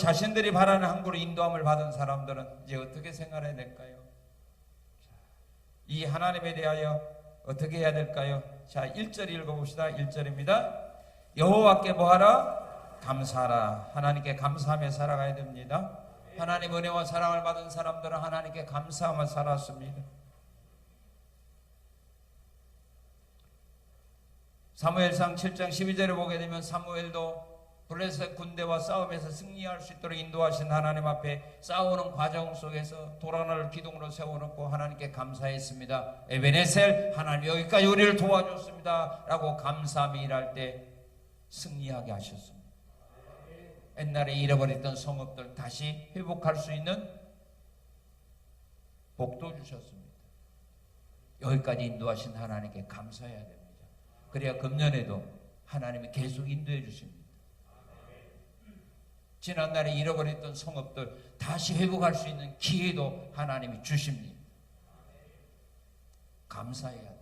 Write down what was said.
자신들이 바라는 항구로 인도함을 받은 사람들은 이제 어떻게 생활해야 될까요? 자, 이 하나님에 대하여 어떻게 해야 될까요? 자, 1절 읽어봅시다. 1절입니다. 여호와께 뭐하라? 감사하라. 하나님께 감사하며 살아가야 됩니다. 하나님 은혜와 사랑을 받은 사람들은 하나님께 감사하며 살았습니다. 사무엘상 7장 12절에 보게 되면 사무엘도 블레셋 군대와 싸움에서 승리할 수 있도록 인도하신 하나님 앞에 싸우는 과정 속에서 도란을 기둥으로 세워놓고 하나님께 감사했습니다. 에베네셀 하나님 여기까지 우리를 도와줬습니다. 라고 감사함이 일할 때 승리하게 하셨습니다. 옛날에 잃어버렸던 성읍들 다시 회복할 수 있는 복도 주셨습니다. 여기까지 인도하신 하나님께 감사해야 됩니다. 그래야 금년에도 하나님이 계속 인도해 주십니다. 지난날에 잃어버렸던 성읍들 다시 회복할 수 있는 기회도 하나님이 주십니다. 감사해야 돼.